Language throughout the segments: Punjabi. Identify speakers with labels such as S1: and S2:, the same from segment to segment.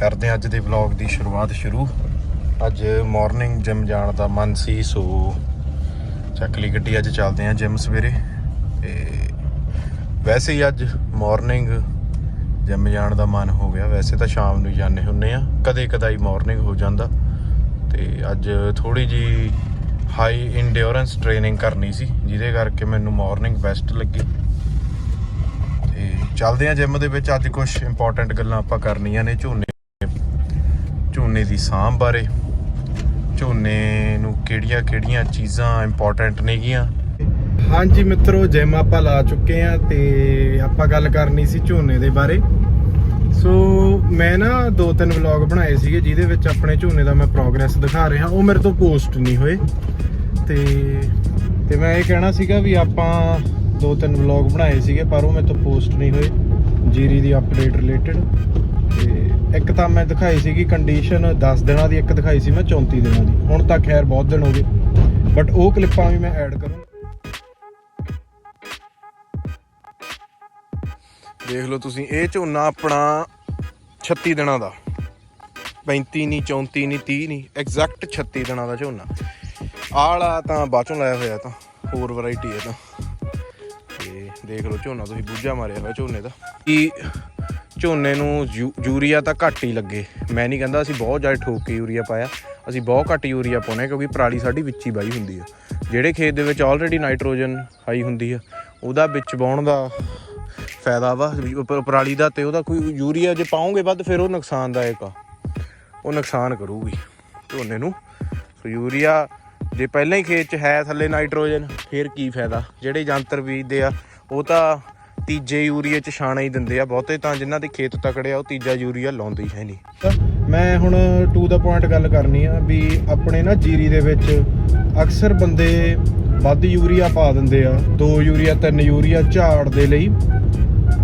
S1: ਕਰਦੇ ਹਾਂ ਅੱਜ ਦੇ ਵਲੌਗ ਦੀ ਸ਼ੁਰੂਆਤ ਸ਼ੁਰੂ। ਅੱਜ ਮਾਰਨਿੰਗ ਜਿਮ ਜਾਣ ਦਾ ਮਨ ਸੀ ਸੋ ਚੱਕ ਲਈ ਗੱਡੀ, ਅੱਜ ਚੱਲਦੇ ਹਾਂ ਜਿਮ ਸਵੇਰੇ। ਤੇ ਵੈਸੇ ਹੀ ਅੱਜ ਮਾਰਨਿੰਗ ਜਿਮ ਜਾਣ ਦਾ ਮਨ ਹੋ ਗਿਆ। ਵੈਸੇ ਤਾਂ ਸ਼ਾਮ ਨੂੰ ਜਾਂਦੇ ਹੁੰਨੇ ਆ ਕਦੇ ਕਦਾਈ ਮਾਰਨਿੰਗ ਹੋ ਜਾਂਦਾ। ਤੇ ਅੱਜ ਥੋੜੀ ਜੀ ਹਾਈ ਇੰਡਿਓਰੈਂਸ ਟ੍ਰੇਨਿੰਗ ਕਰਨੀ ਸੀ, ਜਿਹਦੇ ਕਰਕੇ ਮੈਨੂੰ ਮਾਰਨਿੰਗ ਬੈਸਟ ਲੱਗੀ। ਤੇ ਚੱਲਦੇ ਆ ਜਿਮ ਦੇ ਵਿੱਚ। ਅੱਜ ਕੁਝ ਇੰਪੋਰਟੈਂਟ ਗੱਲਾਂ ਆਪਾਂ ਕਰਨੀਆਂ ਨੇ, ਝੋਨੇ ਝੋਨੇ ਦੀ ਸਾਂਭ ਬਾਰੇ। ਝੋਨੇ ਨੂੰ ਕਿਹੜੀਆਂ ਕਿਹੜੀਆਂ ਚੀਜ਼ਾਂ ਇੰਪੋਰਟੈਂਟ ਨੇਗੀਆਂ? ਹਾਂਜੀ ਮਿੱਤਰੋ ਜਿਮ ਆਪਾਂ ਲਾ ਚੁੱਕੇ ਆ ਤੇ ਆਪਾਂ ਗੱਲ ਕਰਨੀ ਸੀ ਝੋਨੇ ਦੇ ਬਾਰੇ। ਸੋ ਮੈਂ ਨਾ ਦੋ ਤਿੰਨ ਵਲੌਗ ਬਣਾਏ ਸੀਗੇ ਜਿਹਦੇ ਵਿੱਚ ਆਪਣੇ ਝੋਨੇ ਦਾ ਮੈਂ ਪ੍ਰੋਗਰੈਸ ਦਿਖਾ ਰਿਹਾ। ਉਹ ਮੇਰੇ ਤੋਂ ਪੋਸਟ ਨਹੀਂ ਹੋਏ। ਤੇ ਤੇ ਮੈਂ ਇਹ ਕਹਿਣਾ ਸੀਗਾ ਵੀ ਆਪਾਂ ਦੋ ਤਿੰਨ ਵਲੌਗ ਬਣਾਏ ਸੀਗੇ, ਪਰ ਉਹ ਮੇਰੇ ਤੋਂ ਪੋਸਟ ਨਹੀਂ ਹੋਏ। ਜੀਰੀ ਦੀ ਅਪਡੇਟ ਰਿਲੇਟਡ ਇੱਕ ਤਾਂ ਮੈਂ ਦਿਖਾਈ ਸੀਗੀ ਕੰਡੀਸ਼ਨ 10 ਦਿਨਾਂ ਦੀ, ਇੱਕ ਦਿਖਾਈ ਸੀ ਮੈਂ 34 ਦਿਨਾਂ ਦੀ। ਹੁਣ ਤਾਂ ਖੈਰ ਬਹੁਤ ਦਿਨ ਹੋ ਗਏ। ਬਟ ਉਹ ਕਲਿੱਪਾਂ ਵੀ ਮੈਂ ਐਡ ਕਰੂੰ। ਦੇਖ ਲਓ ਤੁਸੀਂ, ਇਹ ਝੋਨਾ ਆਪਣਾ 36 ਦਿਨਾਂ ਦਾ। 35 ਨਹੀਂ 34 ਨਹੀਂ 30 ਨਹੀਂ ਐਗਜ਼ੈਕਟ 36 ਦਿਨਾਂ ਦਾ ਝੋਨਾ। ਆਲਾ ਤਾਂ ਬਾਚੋਂ ਲਾਇਆ ਹੋਇਆ ਤਾਂ, ਹੋਰ ਵੈਰਾਈਟੀ ਹੈ ਤਾਂ। ਤੇ ਦੇਖ ਲਓ ਝੋਨਾ, ਤੁਸੀਂ ਬੂਝਾ ਮਾਰਿਆ ਹੋਇਆ ਝੋਨੇ ਦਾ। ਕੀ ਝੋਨੇ ਨੂੰ ਯੂ- ਯੂਰੀਆ ਤਾਂ ਘੱਟ ਹੀ ਲੱਗੇ। ਮੈਂ ਨਹੀਂ ਕਹਿੰਦਾ ਅਸੀਂ ਬਹੁਤ ਜ਼ਿਆਦਾ ਠੋਕ ਕੇ ਯੂਰੀਆ ਪਾਇਆ। ਅਸੀਂ ਬਹੁਤ ਘੱਟ ਯੂਰੀਆ ਪਾਉਨੇ ਕਿਉਂਕਿ ਪਰਾਲੀ ਸਾਡੀ ਵਿੱਚ ਹੀ ਬਾਈ ਹੁੰਦੀ ਆ। ਜਿਹੜੇ ਖੇਤ ਦੇ ਵਿੱਚ ਆਲਰੇਡੀ ਨਾਈਟ੍ਰੋਜਨ ਹਾਈ ਹੁੰਦੀ ਆ, ਉਹਦਾ ਵਿੱਚ ਬਾਉਣ ਦਾ ਫਾਇਦਾ ਵਾ। ਪਰਾਲੀ ਦਾ ਤੇ ਉਹਦਾ ਕੋਈ ਯੂਰੀਆ ਜੇ ਪਾਉਂਗੇ ਵੱਧ, ਫਿਰ ਉਹ ਨੁਕਸਾਨਦਾਇਕ ਆ। ਉਹ ਨੁਕਸਾਨ ਕਰੂਗੀ ਝੋਨੇ ਨੂੰ। ਸੋ ਯੂਰੀਆ ਜੇ ਪਹਿਲਾਂ ਹੀ ਖੇਤ 'ਚ ਹੈ ਥੱਲੇ ਨਾਈਟ੍ਰੋਜਨ ਫਿਰ ਕੀ ਫਾਇਦਾ? ਜਿਹੜੇ ਜੰਤਰ ਬੀਜਦੇ ਆ, ਉਹ ਤਾਂ ਤੀਜੇ ਯੂਰੀਏ 'ਚ ਛਾਣਾ ਹੀ ਦਿੰਦੇ ਆ ਬਹੁਤੇ, ਤਾਂ ਜਿਨ੍ਹਾਂ ਦੇ ਖੇਤ ਤਕੜੇ ਆ, ਉਹ ਤੀਜਾ ਯੂਰੀਆ ਲਾਉਂਦੇ ਹੀ ਹੈ ਨਹੀਂ। ਮੈਂ ਹੁਣ ਟੂ ਦਾ ਪੁਆਇੰਟ ਗੱਲ ਕਰਨੀ ਆ ਵੀ ਆਪਣੇ ਨਾ ਜੀਰੀ ਦੇ ਵਿੱਚ ਅਕਸਰ ਬੰਦੇ ਵੱਧ ਯੂਰੀਆ ਪਾ ਦਿੰਦੇ ਆ 2 ਯੂਰੀਆ 3 ਯੂਰੀਆ ਝਾੜ ਦੇ ਲਈ।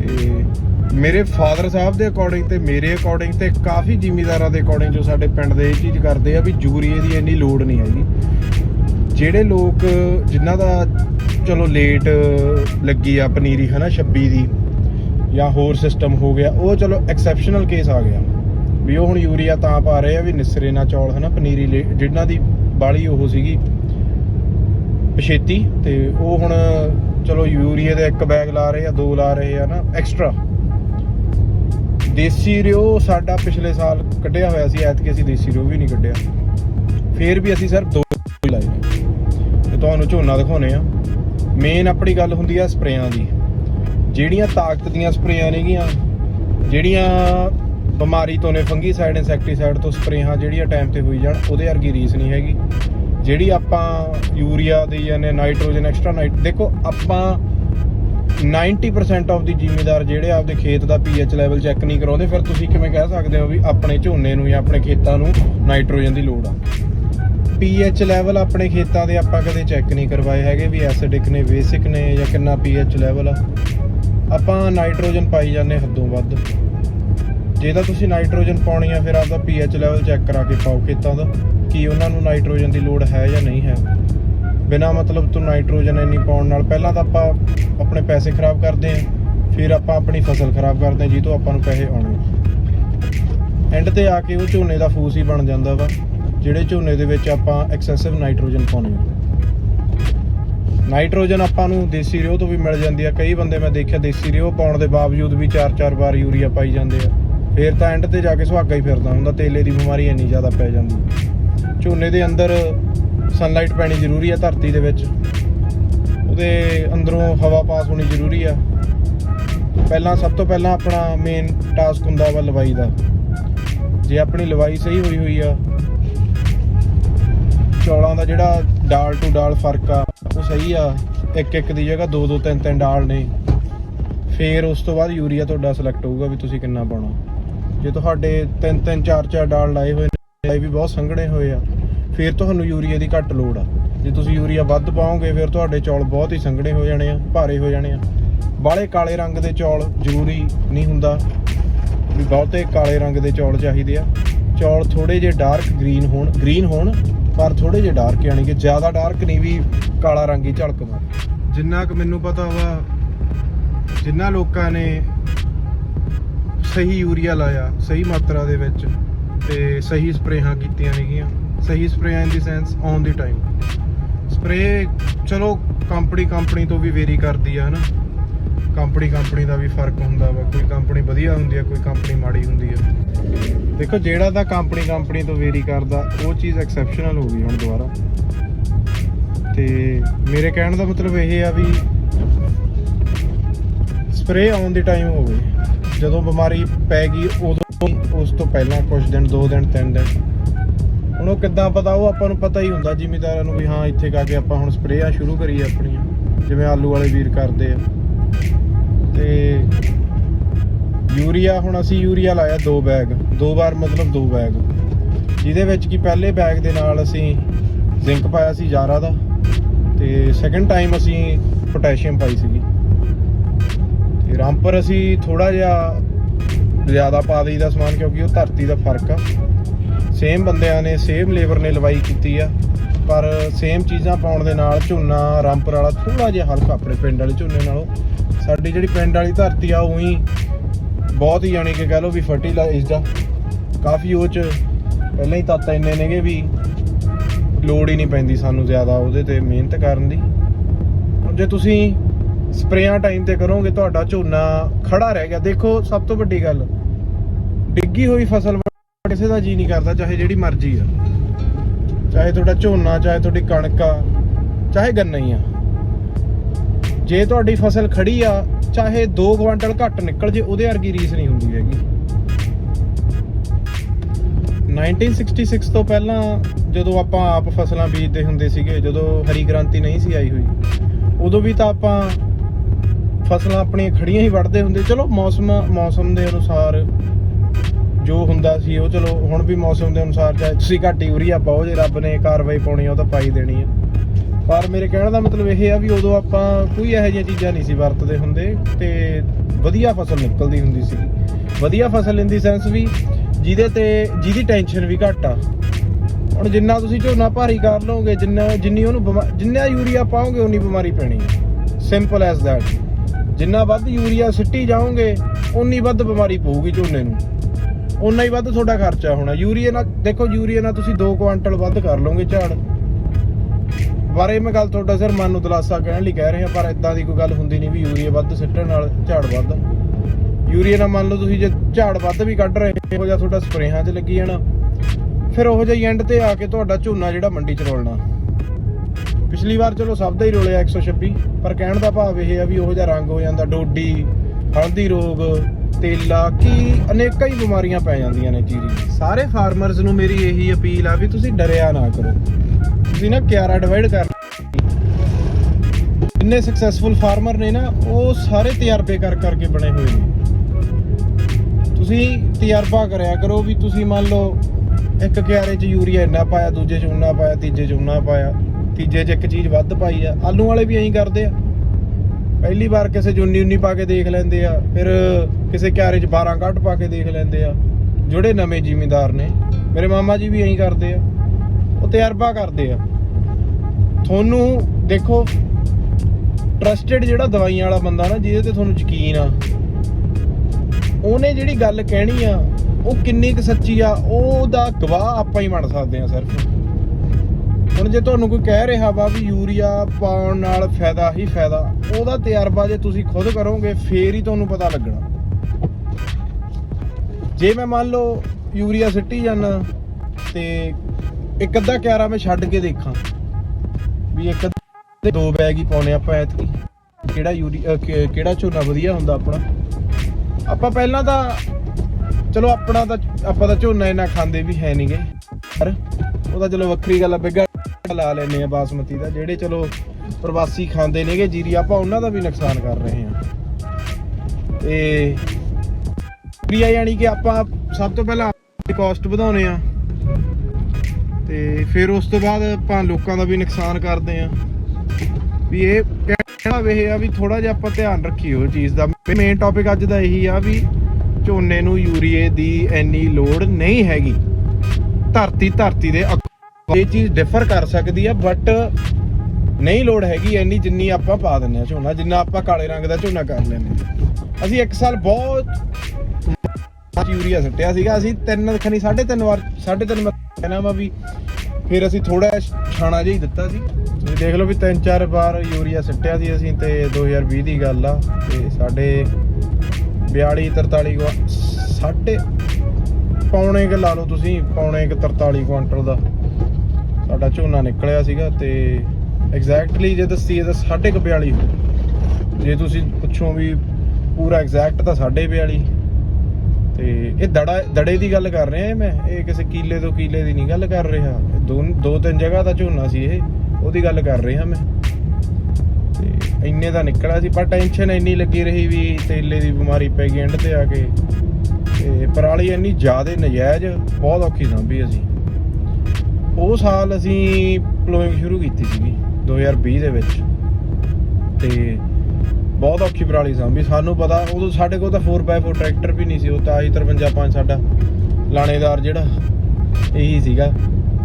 S1: ਤੇ ਮੇਰੇ ਫਾਦਰ ਸਾਹਿਬ ਦੇ ਅਕੋਰਡਿੰਗ ਤੇ ਮੇਰੇ ਅਕੋਰਡਿੰਗ ਤੇ ਕਾਫੀ ਜ਼ਿਮੀਦਾਰਾਂ ਦੇ ਅਕੋਰਡਿੰਗ ਜੋ ਸਾਡੇ ਪਿੰਡ ਦੇ ਇਹ ਚੀਜ਼ ਕਰਦੇ ਆ ਵੀ ਯੂਰੀਏ ਦੀ ਇੰਨੀ ਲੋੜ ਨਹੀਂ ਹੈਗੀ। ਜਿਹੜੇ ਲੋਕ ਜਿਨ੍ਹਾਂ ਦਾ ਚਲੋ ਲੇਟ ਲੱਗੀ ਆ ਪਨੀਰੀ, ਹਨਾ 26 ਦੀ, ਜਾਂ ਹੋਰ ਸਿਸਟਮ ਹੋ ਗਿਆ, ਉਹ ਚਲੋ ਐਕਸੈਪਸ਼ਨਲ ਕੇਸ ਆ ਗਿਆ। ਵੀ ਉਹ ਹੁਣ ਯੂਰੀਆ ਤਾਂ ਪਾ ਰਹੇ ਆ, ਵੀ ਨਿਸਰੇ ਨਾਲ ਚੌਲ, ਹਨਾ, ਪਨੀਰੀ ਲੇ- ਜਿਨ੍ਹਾਂ ਦੀ ਬਾਲੀ ਉਹ ਸੀਗੀ, ਪਛੇਤੀ, ਤੇ ਉਹ ਹੁਣ ਚਲੋ ਯੂਰੀਏ ਦਾ ਇੱਕ ਬੈਗ ਲਾ ਰਹੇ ਆ, ਦੋ ਲਾ ਰਹੇ ਆ ਨਾ ਐਕਸਟਰਾ ਦੇਸੀ ਰਿਓ ਸਾਡਾ ਪਿਛਲੇ ਸਾਲ ਕੱਢਿਆ ਹੋਇਆ ਸੀ, ਐਤਕੀ ਅਸੀਂ ਦੇਸੀ ਰਿਓ ਵੀ ਨਹੀਂ ਕੱਢਿਆ। ਫੇਰ ਵੀ ਅਸੀਂ ਸਿਰਫ ਦੋ ਲਾਏ ਨੇ। ਤੇ ਤੁਹਾਨੂੰ ਝੋਨਾ ਦਿਖਾਉਨੇ ਆ। ਮੇਨ ਆਪਣੀ ਗੱਲ ਹੁੰਦੀ ਆ ਸਪਰੇਆਂ ਦੀ। ਜਿਹੜੀਆਂ ਤਾਕਤ ਦੀਆਂ ਸਪਰੇਆਂ ਨੇਗੀਆਂ, ਜਿਹੜੀਆਂ ਬਿਮਾਰੀ ਤੋਂ ਨੇ ਫੰਗੀਸਾਈਡ ਇਨਸੈਕਟੀਸਾਈਡ ਤੋਂ ਸਪਰੇਹਾਂ ਜਿਹੜੀਆਂ ਟਾਈਮ ਤੇ ਹੋਈ ਜਾਣ, ਉਹਦੇ ਵਰਗੀ ਰੀਸ ਨਹੀਂ ਹੈਗੀ। ਜਿਹੜੀ ਆਪਾਂ ਯੂਰੀਆ ਦੇ ਜਾਂਦੇ ਨਾਈਟ੍ਰੋਜਨ ਐਕਸਟਰਾ ਨਾਈਟ ਦੇਖੋ ਆਪਾਂ 90% ਆਫ ਦੀ ਜ਼ਿਮੀਦਾਰ ਜਿਹੜੇ ਆਪਦੇ ਖੇਤ ਦਾ ਪੀਐਚ ਲੈਵਲ ਚੈੱਕ ਨਹੀਂ ਕਰਾਉਂਦੇ, ਫਿਰ ਤੁਸੀਂ ਕਿਵੇਂ ਕਹਿ ਸਕਦੇ ਹੋ ਵੀ ਆਪਣੇ ਝੋਨੇ ਨੂੰ ਜਾਂ ਆਪਣੇ ਖੇਤਾਂ ਨੂੰ ਨਾਈਟ੍ਰੋਜਨ ਦੀ ਲੋੜ ਆ? ਪੀਐਚ ਲੈਵਲ ਆਪਣੇ ਖੇਤਾਂ ਦੇ ਆਪਾਂ ਕਦੇ ਚੈੱਕ ਨਹੀਂ ਕਰਵਾਏ ਹੈਗੇ ਵੀ ਐਸਿਡਿਕ ਨੇ ਬੇਸਿਕ ਨੇ ਜਾਂ ਕਿੰਨਾ ਪੀਐਚ ਲੈਵਲ ਆ। ਆਪਾਂ ਨਾਈਟ੍ਰੋਜਨ ਪਾਈ ਜਾਂਦੇ ਹੱਦੋਂ ਵੱਧ। ਜੇ ਤਾਂ ਤੁਸੀਂ ਨਾਈਟ੍ਰੋਜਨ ਪਾਉਣੀ ਆ, ਫਿਰ ਆਪਦਾ ਪੀਐਚ ਲੈਵਲ ਚੈੱਕ ਕਰਾ ਕੇ ਪਾਓ ਖੇਤਾਂ ਦਾ, ਕਿ ਉਹਨਾਂ ਨੂੰ ਨਾਈਟ੍ਰੋਜਨ ਦੀ ਲੋੜ ਹੈ ਜਾਂ ਨਹੀਂ ਹੈ। ਬਿਨਾ ਮਤਲਬ ਤੋਂ ਨਾਈਟ੍ਰੋਜਨ ਇੰਨੀ ਪਾਉਣ ਨਾਲ ਪਹਿਲਾਂ ਤਾਂ ਆਪਾਂ ਆਪਣੇ ਪੈਸੇ ਖਰਾਬ ਕਰਦੇ ਆਂ, ਫਿਰ ਆਪਾਂ ਆਪਣੀ ਫਸਲ ਖਰਾਬ ਕਰਦੇ ਆਂ ਜਿਹ ਆਪਾਂ ਨੂੰ ਪੈਸੇ ਆਉਣੇ ਐਂਡ ਤੇ ਆ ਕੇ ਉਹ ਝੋਨੇ ਦਾ ਫੂਸ ਹੀ ਬਣ ਜਾਂਦਾ ਵਾ। ਜਿਹੜੇ ਝੋਨੇ ਦੇ ਵਿੱਚ ਆਪਾਂ ਐਕਸੈਸਿਵ ਨਾਈਟ੍ਰੋਜਨ ਪਾਉਂਦੇ ਹਾਂ। ਨਾਈਟ੍ਰੋਜਨ ਆਪਾਂ ਨੂੰ ਦੇਸੀ ਰਿਓ ਤੋਂ ਵੀ ਮਿਲ ਜਾਂਦੀ ਆ। ਕਈ ਬੰਦੇ ਮੈਂ ਦੇਖਿਆ ਦੇਸੀ ਰਿਓ ਪਾਉਣ ਦੇ ਬਾਵਜੂਦ ਵੀ 4-4 ਵਾਰ ਯੂਰੀਆ ਪਾਈ ਜਾਂਦੇ ਆ। ਫੇਰ ਤਾਂ ਐਂਡ ਤੇ ਜਾ ਕੇ ਸੁਹਾਗਾ ਹੀ ਫਿਰਦਾ ਹੁੰਦਾ, ਤੇਲੇ ਦੀ ਬਿਮਾਰੀ ਇੰਨੀ ਜ਼ਿਆਦਾ ਪੈ ਜਾਂਦੀ। ਝੋਨੇ ਦੇ ਅੰਦਰ ਸਨਲਾਈਟ ਪੈਣੀ ਜ਼ਰੂਰੀ ਆ ਧਰਤੀ ਦੇ ਵਿੱਚ। ਉਹਦੇ ਅੰਦਰੋਂ ਹਵਾ ਪਾਸ ਹੋਣੀ ਜ਼ਰੂਰੀ ਆ। ਪਹਿਲਾਂ ਸਭ ਤੋਂ ਪਹਿਲਾਂ ਆਪਣਾ ਮੇਨ ਟਾਸਕ ਹੁੰਦਾ ਵਾ ਲਵਾਈ ਦਾ। ਜੇ ਆਪਣੀ ਲਵਾਈ ਸਹੀ ਹੋਈ ਹੋਈ ਆ ਚੌਲਾਂ ਦਾ ਜਿਹੜਾ ਡਾਲ ਟੂ ਡਾਲ ਫ਼ਰਕ ਆ, ਉਹ ਸਹੀ ਆ। ਇੱਕ ਇੱਕ ਦੀ ਜਗ੍ਹਾ ਦੋ ਦੋ ਤਿੰਨ ਤਿੰਨ ਡਾਲ ਨੇ। ਫੇਰ ਉਸ ਤੋਂ ਬਾਅਦ ਯੂਰੀਆ ਤੁਹਾਡਾ ਸਿਲੈਕਟ ਹੋਊਗਾ ਵੀ ਤੁਸੀਂ ਕਿੰਨਾ ਪਾਉਣਾ। ਜੇ ਤੁਹਾਡੇ ਤਿੰਨ ਤਿੰਨ ਚਾਰ ਚਾਰ ਡਾਲ ਲਾਏ ਹੋਏ ਨੇ, ਇਹ ਵੀ ਬਹੁਤ ਸੰਘਣੇ ਹੋਏ ਆ। ਫਿਰ ਤੁਹਾਨੂੰ ਯੂਰੀਆ ਦੀ ਘੱਟ ਲੋੜ ਆ। ਜੇ ਤੁਸੀਂ ਯੂਰੀਆ ਵੱਧ ਪਾਓਗੇ, ਫਿਰ ਤੁਹਾਡੇ ਚੌਲ ਬਹੁਤ ਹੀ ਸੰਘਣੇ ਹੋ ਜਾਣੇ ਆ, ਭਾਰੇ ਹੋ ਜਾਣੇ ਆ। ਬਾਹਲੇ ਕਾਲੇ ਰੰਗ ਦੇ ਚੌਲ ਜ਼ਰੂਰੀ ਨਹੀਂ ਹੁੰਦਾ। ਵੀ ਬਹੁਤੇ ਕਾਲੇ ਰੰਗ ਦੇ ਚੌਲ ਚਾਹੀਦੇ ਆ। ਚੌਲ ਥੋੜੇ ਜਿਹੇ ਡਾਰਕ ਗ੍ਰੀਨ ਹੋਣ ਗ੍ਰੀਨ ਹੋਣ ਪਰ ਥੋੜੇ ਜਿਹੇ ਡਾਰਕ ਯਾਨੀ ਕਿ ਜ਼ਿਆਦਾ ਡਾਰਕ ਨਹੀਂ, ਵੀ ਕਾਲਾ ਰੰਗ ਹੀ ਝਲਕ ਮਾਰ। ਜਿੰਨਾ ਕੁ ਮੈਨੂੰ ਪਤਾ ਵਾ, ਜਿੰਨਾ ਲੋਕਾਂ ਨੇ ਸਹੀ ਯੂਰੀਆ ਲਾਇਆ, ਸਹੀ ਮਾਤਰਾ ਦੇ ਵਿੱਚ ਤੇ ਸਹੀ ਸਪਰੇਹਾਂ ਕੀਤੀਆਂ ਨੇਗੀਆਂ। ਸਹੀ ਸਪਰੇਆਂ in the sense on the time spray ਚਲੋ ਕੰਪਨੀ ਕੰਪਨੀ ਤੋਂ ਵੀ ਵੇਰੀ ਕਰਦੀ ਆ, ਹਨਾ। ਕੰਪਨੀ ਕੰਪਨੀ ਦਾ ਵੀ ਫ਼ਰਕ ਹੁੰਦਾ ਵਾ, ਕੋਈ ਕੰਪਨੀ ਵਧੀਆ ਹੁੰਦੀ ਆ, ਕੋਈ ਕੰਪਨੀ ਮਾੜੀ ਹੁੰਦੀ ਆ। ਦੇਖੋ, ਜਿਹੜਾ ਤਾਂ ਕੰਪਨੀ ਕੰਪਨੀ ਤੋਂ ਵੇਰੀ ਕਰਦਾ, ਉਹ ਚੀਜ਼ ਐਕਸੈਪਸ਼ਨਲ ਹੋ ਗਈ ਹੁਣ ਦੁਬਾਰਾ। ਤੇ ਮੇਰੇ ਕਹਿਣ ਦਾ ਮਤਲਬ ਇਹ ਆ ਵੀ ਸਪਰੇ ਆਉਣ ਦੇ ਟਾਈਮ ਹੋਵੇ, ਜਦੋਂ ਬਿਮਾਰੀ ਪੈ ਗਈ, ਉਦੋਂ ਉਸ ਤੋਂ ਪਹਿਲਾਂ ਕੁਝ ਦਿਨ 2 ਦਿਨ 3 ਦਿਨ। ਹੁਣ ਉਹ ਕਿੱਦਾਂ ਪਤਾ, ਉਹ ਆਪਾਂ ਨੂੰ ਪਤਾ ਹੀ ਹੁੰਦਾ, ਜ਼ਿਮੀਦਾਰਾਂ ਨੂੰ ਵੀ ਹਾਂ, ਇੱਥੇ ਕਾ ਕੇ ਆਪਾਂ ਹੁਣ ਸਪਰੇਆਂ ਸ਼ੁਰੂ ਕਰੀਏ ਆਪਣੀਆਂ, ਜਿਵੇਂ ਆਲੂ ਵਾਲੇ ਵੀਰ ਕਰਦੇ ਆ। ਤੇ ਯੂਰੀਆ, ਹੁਣ ਅਸੀਂ ਯੂਰੀਆ ਲਾਇਆ ਦੋ ਬੈਗ। ਦੋ ਵਾਰ ਮਤਲਬ ਦੋ ਬੈਗ। ਜਿਹਦੇ ਵਿੱਚ ਕਿ ਪਹਿਲੇ ਬੈਗ ਦੇ ਨਾਲ ਅਸੀਂ ਜ਼ਿੰਕ ਪਾਇਆ ਸੀ ਜਾਰਾ ਦਾ ਤੇ ਸੈਕੰਡ ਟਾਈਮ ਅਸੀਂ ਪੋਟਾਸ਼ੀਅਮ ਪਾਈ ਸੀਗੀ। ਤੇ ਰਾਮਪਰ ਅਸੀਂ ਥੋੜਾ ਜਿਹਾ ਜ਼ਿਆਦਾ ਪਾ ਦਈਦਾ ਸਮਾਨ ਕਿਉਂਕਿ ਉਹ ਧਰਤੀ ਦਾ ਫ਼ਰਕ ਆ। ਸੇਮ ਬੰਦਿਆਂ ਨੇ ਸੇਮ ਲੇਬਰ ਨੇ ਲਵਾਈ ਕੀਤੀ ਆ। ਪਰ ਸੇਮ ਚੀਜ਼ਾਂ ਪਾਉਣ ਦੇ ਨਾਲ ਝੋਨਾ ਰਾਮਪੁਰ ਵਾਲਾ ਥੋੜਾ ਜਿਹਾ ਹਲਕਾ ਆਪਣੇ ਪਿੰਡ ਵਾਲੇ ਝੋਨੇ ਨਾਲੋਂ। ਸਾਡੀ ਜਿਹੜੀ ਪਿੰਡ ਵਾਲੀ ਧਰਤੀ ਆ, ਉਹੀ ਬਹੁਤ ਹੀ ਯਾਨੀ ਕਿ ਕਹ ਲਓ ਵੀ ਫਰਟੀਲਾਈਜ਼ਡ ਆ ਕਾਫੀ ਉਹ ਚ ਪਹਿਲਾਂ ਹੀ ਤੱਤ ਇੰਨੇ ਨੇਗੇ ਵੀ ਲੋੜ ਹੀ ਨਹੀਂ ਪੈਂਦੀ ਸਾਨੂੰ ਜ਼ਿਆਦਾ ਉਹਦੇ ਤੇ ਮਿਹਨਤ ਕਰਨ ਦੀ। ਹੁਣ ਜੇ ਤੁਸੀਂ ਸਪਰੇਆਂ ਟਾਈਮ ਤੇ ਕਰੋਗੇ ਤੁਹਾਡਾ ਝੋਨਾ ਖੜਾ ਰਹਿ ਗਿਆ। ਦੇਖੋ ਸਭ ਤੋਂ ਵੱਡੀ ਗੱਲ, ਡਿੱਗੀ ਹੋਈ ਫਸਲ ਕਿਸੇ ਦਾ ਜੀ ਨਹੀਂ ਕਰਦਾ, ਚਾਹੇ ਜਿਹੜੀ ਮਰਜ਼ੀ ਆ। ਚਾਹੇ ਤੁਹਾਡਾ ਝੋਨਾ, ਚਾਹੇ ਤੁਹਾਡੀ ਕਣਕ ਆ, ਚਾਹੇ ਗੰਨਾ ਹੀ ਆ। ਜੇ ਤੁਹਾਡੀ ਫਸਲ ਖੜੀ ਆ, ਚਾਹੇ 2 ਕੁਇੰਟਲ ਘੱਟ ਨਿਕਲ ਜੇ, ਉਹਦੇ ਵਰਗੀ ਰੀਸ ਨਹੀਂ ਹੁੰਦੀ ਹੈਗੀ। 1966 ਤੋਂ ਪਹਿਲਾਂ ਜਦੋਂ ਆਪਾਂ ਆਪ ਫਸਲਾਂ ਬੀਜਦੇ ਹੁੰਦੇ ਸੀਗੇ, ਜਦੋਂ ਹਰੀ ਕ੍ਰਾਂਤੀ ਨਹੀਂ ਸੀ ਆਈ ਹੋਈ, ਉਦੋਂ ਵੀ ਤਾਂ ਆਪਾਂ ਫਸਲਾਂ ਆਪਣੀਆਂ ਖੜੀਆਂ ਹੀ ਵੱਢਦੇ ਹੁੰਦੇ। ਚਲੋ, ਮੌਸਮ ਮੌਸਮ ਦੇ ਅਨੁਸਾਰ ਜੋ ਹੁੰਦਾ ਸੀ, ਉਹ ਚਲੋ, ਹੁਣ ਵੀ ਮੌਸਮ ਦੇ ਅਨੁਸਾਰ ਚਾਹੇ ਤੁਸੀਂ ਘਾਟੀ ਘੱਟ ਯੂਰੀਆ ਪਾਓ ਜੇ ਰੱਬ ਨੇ ਕਾਰਵਾਈ ਪਾਉਣੀ ਉਹ ਤਾਂ ਪਾਈ ਦੇਣੀ ਆ। ਪਰ ਮੇਰੇ ਕਹਿਣ ਦਾ ਮਤਲਬ ਇਹ ਆ ਵੀ ਉਦੋਂ ਆਪਾਂ ਕੋਈ ਇਹੋ ਜਿਹੀਆਂ ਚੀਜ਼ਾਂ ਨਹੀਂ ਸੀ ਵਰਤਦੇ ਹੁੰਦੇ ਤੇ ਵਧੀਆ ਫਸਲ ਨਿਕਲਦੀ ਹੁੰਦੀ ਸੀ। ਵਧੀਆ ਫਸਲ ਇਨ ਦੀ ਸੈਂਸ ਵੀ ਜਿਹਦੇ ਤੇ ਜਿਹਦੀ ਟੈਨਸ਼ਨ ਵੀ ਘੱਟ ਆ। ਹੁਣ ਜਿੰਨਾ ਤੁਸੀਂ ਝੋਨਾ ਭਾਰੀ ਕਰ ਲਓਗੇ, ਜਿੰਨਾ ਜਿੰਨੀ ਉਹਨੂੰ ਬਿਮਾ- ਜਿੰਨਾ ਯੂਰੀਆ ਪਾਓਗੇ, ਉਨੀ ਬਿਮਾਰੀ ਪੈਣੀ ਹੈ ਸਿੰਪਲ ਐਸ ਦੈਟ ਜਿੰਨਾ ਵੱਧ ਯੂਰੀਆ ਸਿੱਟੀ ਜਾਓਗੇ, ਉਨੀ ਵੱਧ ਬਿਮਾਰੀ ਪਊਗੀ ਝੋਨੇ ਨੂੰ। ਉਨਾ ਹੀ ਵੱਧ ਤੁਹਾਡਾ ਖਰਚਾ ਹੋਣਾ। ਯੂਰੀਆ ਨਾਲ, ਦੇਖੋ ਯੂਰੀਆ ਨਾਲ ਤੁਸੀਂ 2 ਕੁਆਂਟਲ ਵੱਧ ਕਰ ਲਓਗੇ ਝਾੜ। ਪਰ ਇਹ ਮੈਂ ਗੱਲ ਤੁਹਾਡਾ ਸਰ ਮਨ ਨੂੰ ਦਿਲਾਸਾ ਕਹਿਣ ਲਈ ਕਹਿ ਰਿਹਾ, ਪਰ ਇਦਾਂ ਦੀ ਕੋਈ ਗੱਲ ਹੁੰਦੀ ਨਹੀਂ ਵੀ ਯੂਰੀਆ ਵੱਧ ਸਿੱਟਣ ਨਾਲ ਝਾੜ ਵੱਧ। ਯੂਰੀਆ ਨਾਲ ਮੰਨ ਲਓ ਤੁਸੀਂ ਜੇ ਝਾੜ ਵੱਧ ਵੀ ਕੱਢ ਰਹੇ ਹੋ ਜਾਂ ਤੁਹਾਡਾ ਸਪਰੇਹਾਂ 'ਚ ਲੱਗੀ ਜਾਣਾ, ਫਿਰ ਉਹ ਜਿਹਾ ਐਂਡ ਤੇ ਆ ਕੇ ਤੁਹਾਡਾ ਝੋਨਾ ਜਿਹੜਾ ਮੰਡੀ 'ਚ ਰੋਲਣਾ। ਪਿਛਲੀ ਵਾਰ ਚਲੋ ਸਭ ਦਾ ਹੀ ਰੋਲਿਆ 126 ਪਰ ਕਹਿਣ ਦਾ ਭਾਵ ਇਹ ਆ ਵੀ ਉਹ ਜਿਹਾ ਰੰਗ ਹੋ ਜਾਂਦਾ, ਡੋਡੀ, ਹਲਦੀ ਰੋਗ ਤੇਲਾ ਕੀ ਅਨੇਕਾਂ ਹੀ ਬਿਮਾਰੀਆਂ ਪੈ ਜਾਂਦੀਆਂ ਨੇ ਜੀਰੀ ਨੂੰ। ਸਾਰੇ ਫਾਰਮਰਸ ਨੂੰ ਮੇਰੀ ਇਹੀ ਅਪੀਲ ਆ ਵੀ ਤੁਸੀਂ ਡਰਿਆ ਨਾ ਕਰੋ। ਤੁਸੀਂ ਨਾ ਕਿਆਰਾ ਡਿਵਾਈਡ ਕਰ ਜਿੰਨੇ ਸਕਸੈਸਫੁਲ ਫਾਰਮਰ ਨੇ ਨਾ, ਉਹ ਸਾਰੇ ਤਜਰਬੇ ਕਰ ਕਰਕੇ ਬਣੇ ਹੋਏ ਨੇ। ਤੁਸੀਂ ਤਜਰਬਾ ਕਰਿਆ ਕਰੋ ਵੀ ਤੁਸੀਂ ਮੰਨ ਲਓ ਇੱਕ ਕਿਆਰੇ 'ਚ ਯੂਰੀਆ ਇੰਨਾ ਪਾਇਆ, ਦੂਜੇ 'ਚ ਉਨਾ ਪਾਇਆ, ਤੀਜੇ 'ਚ ਉਨਾ ਪਾਇਆ, ਤੀਜੇ 'ਚ ਇੱਕ ਚੀਜ਼ ਵੱਧ ਪਾਈ ਆ। ਆਲੂ ਵਾਲੇ ਵੀ ਐਂ ਕਰਦੇ ਆ। ਪਹਿਲੀ ਵਾਰ ਕਿਸੇ 'ਚ 19 19 ਪਾ ਕੇ ਦੇਖ ਲੈਂਦੇ ਆ, ਫਿਰ ਕਿਸੇ ਕਿਆਰੇ 'ਚ 12 ਕੱਟ ਪਾ ਕੇ ਦੇਖ ਲੈਂਦੇ ਆ, ਜਿਹੜੇ ਨਵੇਂ ਜ਼ਿਮੀਂਦਾਰ ਨੇ। ਮੇਰੇ ਮਾਮਾ ਜੀ ਵੀ ਐਂ ਕਰਦੇ ਆ, ਉਹ ਤਜਰਬਾ ਕਰਦੇ ਆ। ਤੁਹਾਨੂੰ ਦੇਖੋ ਟਰਸਟਡ ਜਿਹੜਾ ਦਵਾਈਆਂ ਵਾਲਾ ਬੰਦਾ ਨਾ, ਜਿਹਦੇ ਤੇ ਤੁਹਾਨੂੰ ਯਕੀਨ ਆ, ਉਹਨੇ ਜਿਹੜੀ ਗੱਲ ਕਹਿਣੀ ਆ, ਉਹ ਕਿੰਨੀ ਕੁ ਸੱਚੀ ਆ, ਉਹਦਾ ਗਵਾਹ ਆਪਾਂ ਹੀ ਬਣ ਸਕਦੇ ਆ ਸਿਰਫ। ਹੁਣ ਜੇ ਤੁਹਾਨੂੰ ਕੋਈ ਕਹਿ ਰਿਹਾ ਵਾ ਵੀ ਯੂਰੀਆ ਪਾਉਣ ਨਾਲ ਫਾਇਦਾ ਹੀ ਫਾਇਦਾ, ਉਹਦਾ ਤਜਰਬਾ ਜੇ ਤੁਸੀਂ ਖੁਦ ਕਰੋਗੇ, ਫੇਰ ਹੀ ਤੁਹਾਨੂੰ ਪਤਾ ਲੱਗਣਾ। ਜੇ ਮੈਂ ਮੰਨ ਲਓ ਯੂਰੀਆ ਸਿੱਟੀ ਜਾਣਾ ਤੇ ਇੱਕ ਅੱਧਾ ਕਿਆਰਾ ਮੈਂ ਛੱਡ ਕੇ ਦੇਖਾਂ, ਵੀ ਇੱਕ ਅੱਧੇ ਦੋ ਬੈਗ ਹੀ ਪਾਉਣੇ ਆਪਾਂ ਐਤਕੀ। ਕਿਹੜਾ ਯੂਰੀ ਕਿਹੜਾ ਝੋਨਾ ਵਧੀਆ ਹੁੰਦਾ ਆਪਣਾ? ਆਪਾਂ ਪਹਿਲਾਂ ਤਾਂ, ਚਲੋ ਆਪਣਾ ਤਾਂ, ਆਪਾਂ ਤਾਂ ਝੋਨਾ ਇੰਨਾ ਖਾਂਦੇ ਵੀ ਹੈ ਨਹੀਂਗੇ ਪਰ ਤਾਂ ਚਲੋ ਵੱਖਰੀ ਗੱਲ ਆ ਬਿੱਗਾ ਲਾ ਲੈਨੇ ਆ ਬਾਸਮਤੀ ਦਾ, ਜਿਹੜੇ ਚਲੋ ਪ੍ਰਵਾਸੀ ਖਾਂਦੇ ਨੇਗੇ ਜੀਰੀ, ਆਪਾਂ ਉਹਨਾਂ ਦਾ ਵੀ ਨੁਕਸਾਨ ਕਰ ਰਹੇ ਆ ਤੇ ਪ੍ਰਿਆ ਯਾਨੀ ਕਿ ਆਪਾਂ ਸਭ ਤੋਂ ਪਹਿਲਾਂ ਕਾਸਟ ਵਧਾਉਨੇ ਆ। ਤੇ ਫਿਰ ਉਸ ਤੋਂ ਬਾਅਦ ਆਪਾਂ ਲੋਕਾਂ ਦਾ ਵੀ ਨੁਕਸਾਨ ਕਰਦੇ ਆ। ਵੀ ਇਹ ਕਹਿਣਾ ਵੇ ਇਹ ਆ ਵੀ ਥੋੜਾ ਜਿਹਾ ਆਪਾਂ ਧਿਆਨ ਰੱਖੀਏ ਚੀਜ਼ ਦਾ। ਮੇਨ ਟੌਪਿਕ ਅੱਜ ਦਾ ਇਹੀ ਆ ਵੀ ਝੋਨੇ ਨੂੰ ਯੂਰੀਏ ਦੀ ਐਨੀ ਲੋੜ ਨਹੀਂ ਹੈਗੀ। ਧਰਤੀ ਧਰਤੀ ਦੇ ਇਹ ਚੀਜ਼ ਡਿਫਰ ਕਰ ਸਕਦੀ ਆ ਬਟ ਨਹੀਂ ਲੋੜ ਹੈਗੀ, ਇੰਨੀ ਜਿੰਨੀ ਆਪਾਂ ਪਾ ਦਿੰਨੇ ਆ ਝੋਨਾ, ਜਿੰਨਾ ਆਪਾਂ ਕਾਲੇ ਰੰਗ ਦਾ ਝੋਨਾ ਕਰ ਲੈਂਦੇ ਅਸੀਂ ਇੱਕ ਸਾਲ ਬਹੁਤ ਯੂਰੀਆ ਸੱਟਿਆ ਸੀਗਾ, ਅਸੀਂ ਤਿੰਨ ਖਣੀ ਸਾਢੇ ਤਿੰਨ ਵਾਰ, ਸਾਢੇ ਤਿੰਨ ਮੈਂ ਕਹਿਣਾ ਵਾ ਵੀ ਫਿਰ ਅਸੀਂ ਥੋੜਾ ਛਾਣਾ ਜਿਹਾ ਹੀ ਦਿੱਤਾ ਸੀ। ਤੁਸੀਂ ਦੇਖ ਲਓ ਵੀ ਤਿੰਨ ਚਾਰ ਵਾਰ ਯੂਰੀਆ ਸੱਟਿਆ ਸੀ ਅਸੀਂ ਤੇ 2020 ਦੀ ਗੱਲ ਆ, ਤੇ ਸਾਡੇ 42 43 ਕੁ ਸਾਢੇ ਪੌਣੇ ਕ ਲਾ ਲਓ ਤੁਸੀਂ, ਪੌਣੇ ਕੁ 43 ਕੁਆਂਟਲ ਦਾ। ਸਾਡਾ ਝੋਨਾ ਨਿਕਲਿਆ ਸੀਗਾ ਤੇ ਐਗਜ਼ੈਕਟਲੀ ਜੇ ਦੱਸੀਏ ਤਾਂ ਸਾਢੇ ਕੁ 42 ਹੋਊ। ਜੇ ਤੁਸੀਂ ਪੁੱਛੋ ਵੀ ਪੂਰਾ ਐਗਜ਼ੈਕਟ ਤਾਂ ਸਾਢੇ 42 ਤੇ ਇਹ ਦੜਾ ਦੜੇ ਦੀ ਗੱਲ ਕਰ ਰਿਹਾ ਮੈਂ, ਇਹ ਕਿਸੇ ਕੀਲੇ ਤੋਂ ਕੀਲੇ ਦੀ ਨਹੀਂ ਗੱਲ ਕਰ ਰਿਹਾ। ਇਹ ਦੋ ਦੋ ਤਿੰਨ ਜਗ੍ਹਾ ਦਾ ਝੋਨਾ ਸੀ ਇਹ, ਉਹਦੀ ਗੱਲ ਕਰ ਰਿਹਾ ਮੈਂ। ਤੇ ਇੰਨੇ ਦਾ ਨਿਕਲਿਆ ਸੀ, ਪਰ ਟੈਨਸ਼ਨ ਇੰਨੀ ਲੱਗੀ ਰਹੀ ਵੀ ਤੇਲੇ ਦੀ ਬਿਮਾਰੀ ਪੈ ਗਈ ਐਂਡ ਤੇ ਆ ਕੇ। ਤੇ ਪਰਾਲੀ ਇੰਨੀ ਜ਼ਿਆਦਾ ਨਜਾਇਜ਼, ਬਹੁਤ ਔਖੀ ਸੰਭੀ ਅਸੀਂ। ਉਹ ਸਾਲ ਅਸੀਂ ਪਲੋਇੰਗ ਸ਼ੁਰੂ ਕੀਤੀ ਸੀਗੀ 2020 ਦੇ ਵਿੱਚ। ਤੇ ਬਹੁਤ ਔਖੀ ਪਰਾਲੀ ਸਾਂਭੀ ਸਾਨੂੰ ਪਤਾ, ਉਦੋਂ ਸਾਡੇ ਕੋਲ ਤਾਂ 4x4 ਟਰੈਕਟਰ ਵੀ ਨਹੀਂ ਸੀ, ਉਹ ਤਾਂ ਆਈ 53 ਸਾਡਾ ਲਾਣੇਦਾਰ ਜਿਹੜਾ, ਇਹੀ ਸੀਗਾ।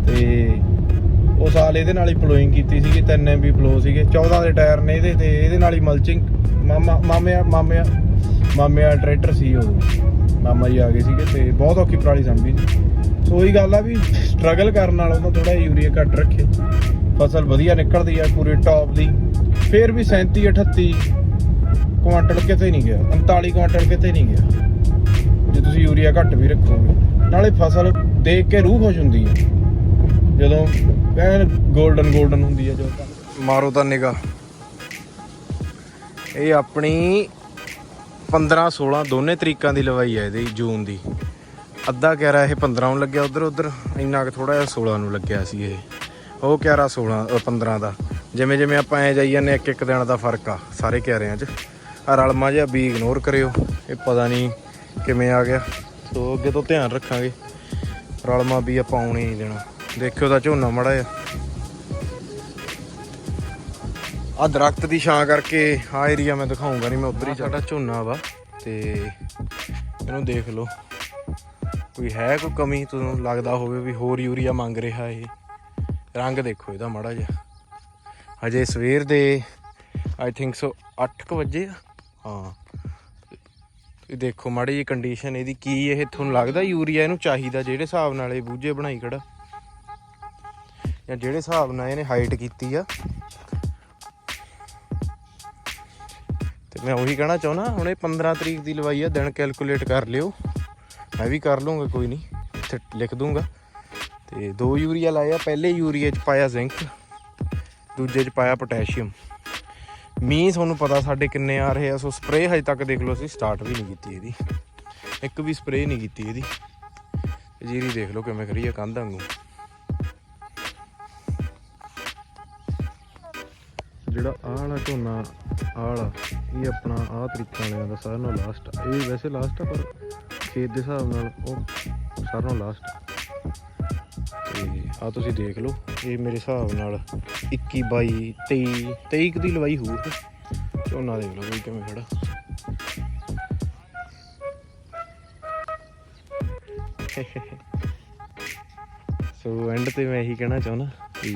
S1: ਤੇ ਉਹ ਸਾਲ ਇਹਦੇ ਨਾਲ ਹੀ ਪਲੋਇੰਗ ਕੀਤੀ ਸੀਗੀ 3 ਐਮਬੀ ਪਲੋ ਸੀਗੇ। 14 ਦੇ ਟਾਇਰ ਨੇ ਇਹਦੇ ਤੇ, ਇਹਦੇ ਨਾਲ ਹੀ ਮਲਚਿੰਗ ਮਾਮਾ ਮਾਮੇ ਮਾਮੇ ਮਾਮੇ ਆ ਟਰੈਕਟਰ ਸੀ ਉਹ। ਮਾਮਾ ਜੀ ਆ ਗਏ ਸੀਗੇ ਤੇ ਬਹੁਤ ਔਖੀ ਪਰਾਲੀ ਸਾਂਭੀ ਸੀ। ਸੋ ਉਹੀ ਗੱਲ ਆ ਵੀ ਸਟਰਗਲ ਕਰਨ ਨਾਲ ਉਹਨਾਂ ਥੋੜਾ ਯੂਰੀਆ ਘੱਟ ਰੱਖੇ। ਫਸਲ ਵਧੀਆ ਨਿਕਲਦੀ ਆ ਪੂਰੀ ਟੌਪ ਦੀ। ਫੇਰ ਵੀ 37 38 ਕੁਆਂਟਲ ਕਿਤੇ ਨਹੀਂ ਗਿਆ 39 ਕੁਆਂਟਲ ਕਿਤੇ ਨਹੀਂ ਗਿਆ। ਜੇ ਤੁਸੀਂ ਯੂਰੀਆ ਘੱਟ ਵੀ ਰੱਖੋਗੇ, ਨਾਲੇ ਫਸਲ ਦੇਖ ਕੇ ਰੂਹ ਖੁਸ਼ ਹੁੰਦੀ ਹੈ ਜਦੋਂ ਐਨ 골ਡਨ 골ਡਨ ਹੁੰਦੀ ਹੈ ਜਦੋਂ ਮਾਰੋ ਤਾਂ ਨਿਗਾ ਇਹ ਆਪਣੀ 15 16 ਦੋਨੇ ਤਰੀਕਾਂ ਦੀ ਲਵਾਈ ਹੈ ਇਹਦੀ, ਜੂਨ ਦੀ। ਅੱਧਾ ਕਿਆਰਾ ਇਹ 15 ਨੂੰ ਲੱਗਿਆ ਉਧਰ ਉਧਰ। ਇੰਨਾ ਕਿ ਥੋੜਾ ਜਿਹਾ 16 ਨੂੰ ਲੱਗਿਆ ਸੀ ਇਹ। ਉਹ ਕਿਆਰਾ 16 ਅ, 15 ਦਾ। ਜਿਵੇਂ ਜਿਵੇਂ ਆਪਾਂ ਐ ਜਾਈ ਜਾਂਦੇ ਇੱਕ ਇੱਕ ਦਿਨ ਦਾ ਫ਼ਰਕ ਆ ਸਾਰੇ ਕਿਆਰਿਆਂ 'ਚ। ਆ ਰਲਮਾ ਜਿਹਾ ਵੀ ਇਗਨੋਰ ਕਰਿਓ। ਇਹ ਪਤਾ ਨਹੀਂ ਕਿਵੇਂ ਆ ਗਿਆ। ਸੋ ਅੱਗੇ ਤੋਂ ਧਿਆਨ ਰੱਖਾਂਗੇ। ਰਲਮਾ ਵੀ ਆਪਾਂ ਆਉਣ ਨਹੀਂ ਦੇਣਾ। ਦੇਖਿਓ ਤਾਂ ਝੋਨਾ ਮੜਾ ਆ ਆ ਦਰਖਤ ਦੀ ਛਾਂ ਕਰਕੇ ਆ ਏਰੀਆ ਮੈਂ ਦਿਖਾਉਂਗਾ ਨਹੀਂ ਮੈਂ ਉਧਰ ਹੀ ਸਾਡਾ ਝੋਨਾ ਵਾ ਤੇ ਇਹਨੂੰ ਦੇਖ ਲਓ। ਕੋਈ ਹੈ ਕੋਈ ਕਮੀ ਤੁਹਾਨੂੰ ਲੱਗਦਾ ਹੋਵੇ ਵੀ ਹੋਰ ਯੂਰੀਆ ਮੰਗ ਰਿਹਾ ਇਹ? ਰੰਗ ਦੇਖੋ ਇਹਦਾ ਮਾੜਾ ਜਿਹਾ। ਹਜੇ ਸਵੇਰ ਦੇ ਆਈ ਥਿੰਕ ਸੋ 8:00 ਵਜੇ ਆ। ਹਾਂ। ਇਹ ਦੇਖੋ ਮਾੜੀ ਜੀ ਕੰਡੀਸ਼ਨ ਇਹਦੀ ਕੀ ਇਹ ਤੁਹਾਨੂੰ ਲੱਗਦਾ ਯੂਰੀਆ ਇਹਨੂੰ ਚਾਹੀਦਾ ਜਿਹੜੇ ਹਿਸਾਬ ਨਾਲ ਇਹ ਬੂਝੇ ਬਣਾਈ ਖੜਾ? ਜਾਂ ਜਿਹੜੇ ਹਿਸਾਬ ਨਾਲ ਇਹਨੇ ਹਾਈਟ ਕੀਤੀ ਆ? ਤੇ ਮੈਂ ਉਹੀ ਕਹਿਣਾ ਚਾਹੁੰਦਾ, ਹੁਣ ਇਹ 15 ਤਰੀਕ ਦੀ ਲਵਾਈ ਆ, ਦਿਨ ਕੈਲਕੂਲੇਟ ਕਰ ਲਿਓ। ਮੈਂ ਵੀ ਕਰ ਲੂੰਗਾ ਕੋਈ ਨਹੀਂ। ਇੱਥੇ ਲਿਖ ਦੂੰਗਾ ਤੇ ਦੋ ਯੂਰੀਆ ਲਾਇਆ, ਪਹਿਲੇ ਯੂਰੀਆ ਚ ਪਾਇਆ ਜ਼ਿੰਕ ਦੂਜੇ ਚ ਪਾਇਆ ਪੋਟੈਸ਼ੀਅਮ। ਮੀਂਹ ਤੁਹਾਨੂੰ ਪਤਾ ਸਾਡੇ ਕਿੰਨੇ ਆ ਰਹੇ ਆ, ਸੋ ਸਪਰੇਅ ਹਜੇ ਤੱਕ ਦੇਖ ਲਓ ਅਸੀਂ ਸਟਾਰਟ ਵੀ ਨਹੀਂ ਕੀਤੀ ਇਹਦੀ। ਇੱਕ ਵੀ ਸਪਰੇਅ ਨਹੀਂ ਕੀਤੀ ਇਹਦੀ। ਤੇ ਜੀਰੀ ਦੇਖ ਲਓ ਕਿਵੇਂ ਕਰੀ ਆ, ਕੰਧ ਵਾਂਗੂ। ਜਿਹੜਾ ਆਹ ਵਾਲਾ ਝੋਨਾ, ਆਹ ਵਾਲਾ, ਇਹ ਆਪਣਾ ਆਹ ਤਰੀਕਾ ਵਾਲਿਆਂ ਦਾ, ਸਾਰਿਆਂ ਨਾਲੋਂ ਲਾਸਟ ਇਹ ਵੈਸੇ ਲਾਸਟ ਆ, ਪਰ ਖੇਤ ਦੇ ਹਿਸਾਬ ਨਾਲ ਉਹ ਸਾਰਿਆਂ ਨਾਲੋਂ ਲਾਸਟ ਤੇ ਆ ਤੁਸੀਂ ਦੇਖ ਲਓ, ਇਹ ਮੇਰੇ ਹਿਸਾਬ ਨਾਲ 21 22 23 23 ਕੁ ਦੀ ਲਵਾਈ ਹੋਊ ਇਹ। ਝੋਨਾ ਦੇਖ ਲਓ ਕੋਈ ਕਿਵੇਂ ਖੜਾ। ਸੋ ਐਂਡ ਤੇ ਮੈਂ ਇਹੀ ਕਹਿਣਾ ਚਾਹੁੰਦਾ ਕਿ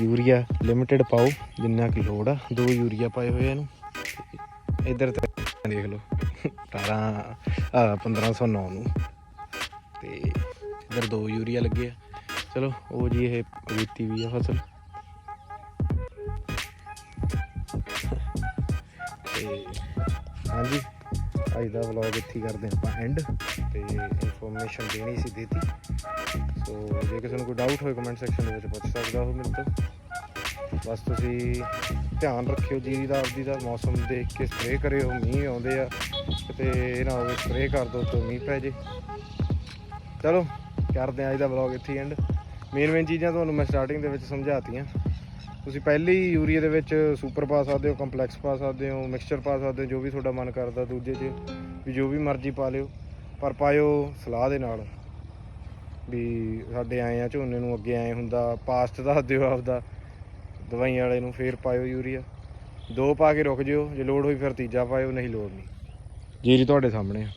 S1: ਯੂਰੀਆ ਲਿਮਿਟਿਡ ਪਾਓ, ਜਿੰਨਾ ਕਿ ਲੋੜ ਆ। ਦੋ ਯੂਰੀਆ ਪਾਏ ਹੋਏ ਆ ਇਹਨੂੰ। ਤੇ ਇੱਧਰ ਤੇ ਦੇਖ ਲਓ 18 1509 ਨੂੰ ਤੇ ਇੱਧਰ ਦੋ ਯੂਰੀਆ ਲੱਗੇ ਆ। ਚਲੋ, ਉਹ ਜੀ ਇਹ ਬੀਤੀ ਵੀ ਆ ਫਸਲ। ਤੇ ਹਾਂਜੀ, ਅੱਜ ਦਾ ਵਲੌਗ ਇੱਥੇ ਹੀ ਕਰਦੇ ਆਪਾਂ ਐਂਡ ਤੇ ਇਨਫੋਰਮੇਸ਼ਨ ਦੇਣੀ ਸੀ ਦੇਤੀ। ਸੋ ਜੇ ਕਿਸੇ ਨੂੰ ਕੋਈ ਡਾਊਟ ਹੋਵੇ ਕਮੈਂਟ ਸੈਕਸ਼ਨ ਦੇ ਵਿੱਚ ਪੁੱਛ ਸਕਦਾ ਹੋ ਮੇਰੇ ਤੋਂ ਬਸ ਤੁਸੀਂ ਧਿਆਨ ਰੱਖਿਓ ਜੀਰੀ ਦਾ ਆਪਦੀ ਦਾ ਮੌਸਮ ਦੇਖ ਕੇ ਸਪਰੇਅ ਕਰਿਓ, ਮੀਂਹ ਆਉਂਦੇ ਆ, ਕਿਤੇ ਇਹ ਨਾ ਹੋਵੇ ਸਪਰੇਅ ਕਰ ਦੋ ਤਾਂ ਮੀਂਹ ਪੈ ਜੇ। ਚਲੋ, ਕਰਦੇ ਆ ਅੱਜ ਦਾ ਵਲੌਗ ਇੱਥੇ ਐਂਡ ਮੇਨ ਮੇਨ ਚੀਜ਼ਾਂ ਤੁਹਾਨੂੰ ਮੈਂ ਸਟਾਰਟਿੰਗ ਦੇ ਵਿੱਚ ਸਮਝਾਤੀਆਂ। ਤੁਸੀਂ ਪਹਿਲੇ ਹੀ ਯੂਰੀਆ ਦੇ ਵਿੱਚ ਸੁਪਰ ਪਾ ਸਕਦੇ ਹੋ ਕੰਪਲੈਕਸ ਪਾ ਸਕਦੇ ਹੋ ਮਿਕਸਚਰ ਪਾ ਸਕਦੇ ਹੋ, ਜੋ ਵੀ ਤੁਹਾਡਾ ਮਨ ਕਰਦਾ ਦੂਜੇ 'ਚ, ਵੀ ਜੋ ਵੀ ਮਰਜ਼ੀ ਪਾ ਲਿਓ। ਪਰ ਪਾਇਓ ਸਲਾਹ ਦੇ ਨਾਲ, ਵੀ ਸਾਡੇ ਆਏ ਆ ਝੋਨੇ ਨੂੰ ਅੱਗੇ ਆਏ ਹੁੰਦਾ ਪਾਸਟ ਦੱਸ ਦਿਓ ਆਪਦਾ। ਦਵਾਈਆਂ ਵਾਲੇ ਨੂੰ ਫੇਰ ਪਾਇਓ ਯੂਰੀਆ। ਦੋ ਪਾ ਕੇ ਰੁਕ ਜਿਓ, ਜੇ ਲੋੜ ਹੋਈ ਫਿਰ ਤੀਜਾ ਪਾਇਓ, ਨਹੀਂ ਲੋੜ ਨਹੀਂ। ਜੀਰੀ ਤੁਹਾਡੇ ਸਾਹਮਣੇ ਆ।